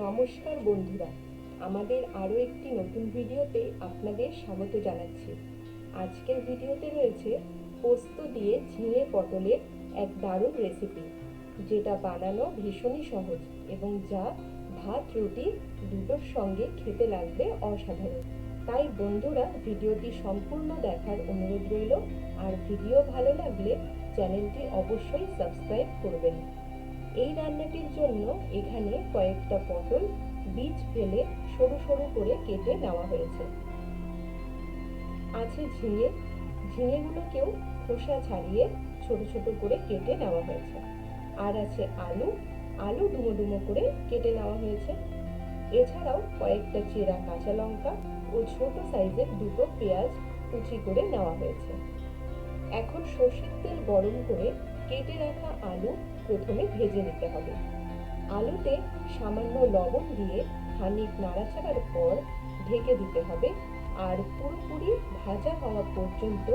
নমস্কার বন্ধুরা। আমাদের আরও একটি নতুন ভিডিওতে আপনাদের স্বাগত জানাচ্ছি। আজকের ভিডিওতে রয়েছে পোস্ত দিয়ে ঝিঙে পটলের এক দারুণ রেসিপি যেটা বানানো ভীষণই সহজ এবং যা ভাত, রুটি দুটোর সঙ্গে খেতে লাগবে অসাধারণ। তাই বন্ধুরা, ভিডিওটি সম্পূর্ণ দেখার অনুরোধ রইল। আর ভিডিও ভালো লাগলে চ্যানেলটি অবশ্যই সাবস্ক্রাইব করবেন। এই রান্নাটির জন্য এখানে কয়েকটা পটল বীজ ফেলে সরু সরু করে কেটে নেওয়া হয়েছে। আছে ঝিঙে। ঝিঙেগুলোকেও খোসা ছাড়িয়ে ছোট ছোট করে কেটে নেওয়া হয়েছে। আর আছে আলু। আলু ডুমো ডুমো করে কেটে নেওয়া হয়েছে। এছাড়াও কয়েকটা চেরা কাঁচা লঙ্কা ও ছোট সাইজের দুটো পেঁয়াজ কুচি করে নেওয়া হয়েছে। এখন সর্ষের তেল গরম করে কেটে রাখা আলু প্রথমে ভেজে নিতে হবে। আলুতে সামান্য লবণ দিয়ে খানিক নাড়াচাড়ার পর ঢেকে দিতে হবে আর পুরোপুরি ভাজা হওয়া পর্যন্ত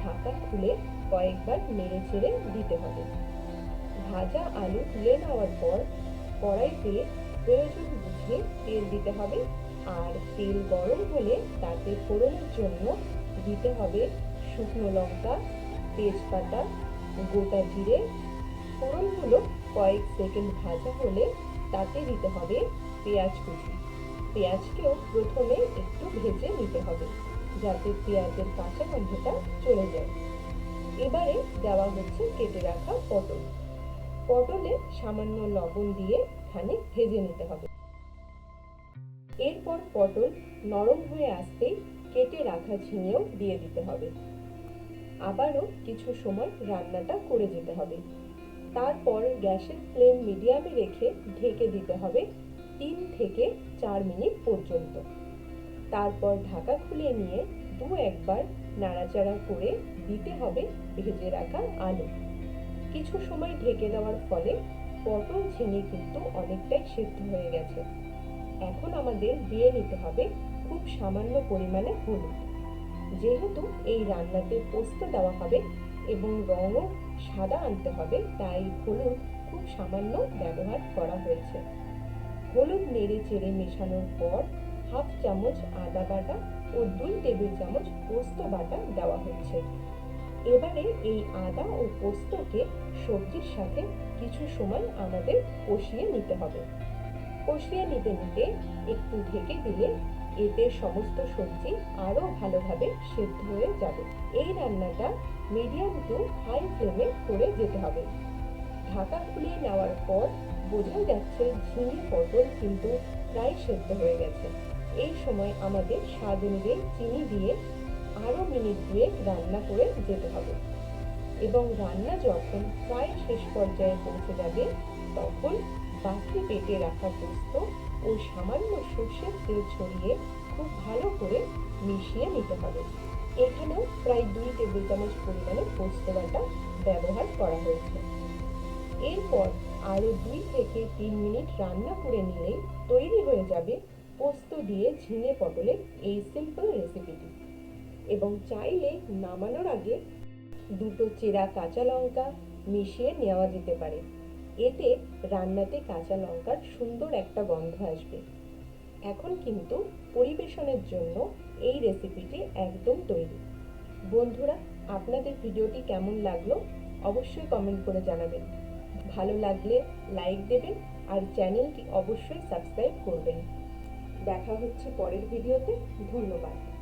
ঢাকা খুলে কয়েকবার নেড়ে চেড়ে দিতে হবে। ভাজা আলু তুলে নেওয়ার পর কড়াইতে প্রয়োজন বুঝে তেল দিতে হবে আর তেল গরম হলে তাতে ফোড়নের জন্য দিতে হবে শুকনো লঙ্কা, তেজপাতা গোটা জিরে ফোড়নগুলো কয়েক সেকেন্ড ভাজা হলে তাতে দিতে হবে পেঁয়াজ কুচি। পেঁয়াজকেও প্রথমে একটু ভেজে নিতে হবে যাতে পেঁয়াজের কাঁচা গন্ধটা চলে যায়। এবারে দেওয়া হচ্ছে কেটে রাখা পটল। পটলে সামান্য লবণ দিয়ে খানিক ভেজে নিতে হবে। এরপর পটল নরম হয়ে আসতেই কেটে রাখা ঝিঙেও দিয়ে দিতে হবে। আবারও কিছু সময় রান্নাটা করে যেতে হবে। তারপর গ্যাসের ফ্লেম মিডিয়ামে রেখে ঢেকে দিতে হবে তিন থেকে চার মিনিট পর্যন্ত। তারপর ঢাকা খুলে নিয়ে দু একবার নাড়াচাড়া করে দিতে হবে ভেজে রাখা আলু। কিছু সময় ঢেকে দেওয়ার ফলে পটল ঝিঙে কিন্তু অনেকটাই সিদ্ধ হয়ে গেছে। এখন আমাদের দিয়ে নিতে হবে খুব সামান্য পরিমাণে হলুদ। যেহেতু এই রান্নাতে পোস্ত দেওয়া হবে এবং রঙও সাদা আনতে হবে, তাই হলুদ খুব সামান্য ব্যবহার করা হয়েছে। হলুদ নেড়ে চেড়ে মেশানোর পর হাফ চামচ আদা বাটা ও দুই টেবিল চামচ পোস্ত বাটা দেওয়া হচ্ছে এবারে এই আদা ও পোস্তকে সবজির সাথে কিছু সময় আমাদের কষিয়ে নিতে হবে। কষিয়ে নিতে নিতে একটু ঢেকে দিলে এতে সমস্ত সবজি আরও ভালোভাবে সেদ্ধ হয়ে যাবে। এই রান্নাটা মিডিয়াম টু হাই ফ্লেমে করে যেতে হবে। ঢাকা খুলিয়ে নেওয়ার পর বোঝা যাচ্ছে ঝিঙে পটল কিন্তু প্রায় সেদ্ধ হয়ে গেছে। এই সময় আমাদের স্বাদ অনুযায়ী চিনি দিয়ে আরও মিনিট দুয়েক রান্না করে যেতে হবে। এবং রান্না যখন প্রায় শেষ পর্যায়ে পৌঁছে যাবে, তখন বাকি পেটে রাখা পোস্ত ও সামান্য সর্ষের তেল ছড়িয়ে খুব ভালো করে মিশিয়ে নিতে হবে। এখানেও প্রায় দুই টেবিল চামচ পরিমাণে পোস্ত বাটা ব্যবহার করা হয়েছে। এরপর আরও দুই থেকে তিন মিনিট রান্না করে নিলেই তৈরি হয়ে যাবে পোস্ত দিয়ে ঝিঙে পটলের এই সিম্পল রেসিপিটি এবং চাইলে নামানোর আগে দুটো চেরা কাঁচা লঙ্কা মিশিয়ে নেওয়া যেতে পারে। এতে রান্নাতে কাঁচা লঙ্কার সুন্দর একটা গন্ধ আসবে। এখন কিন্তু পরিবেশনের জন্য এই রেসিপিটি একদম তৈরি। বন্ধুরা, আপনাদের ভিডিওটি কেমন লাগল অবশ্যই কমেন্ট করে জানাবেন। ভালো লাগলে লাইক দেবেন আর চ্যানেলটি অবশ্যই সাবস্ক্রাইব করবেন। দেখা হচ্ছে পরের ভিডিওতে। ধন্যবাদ।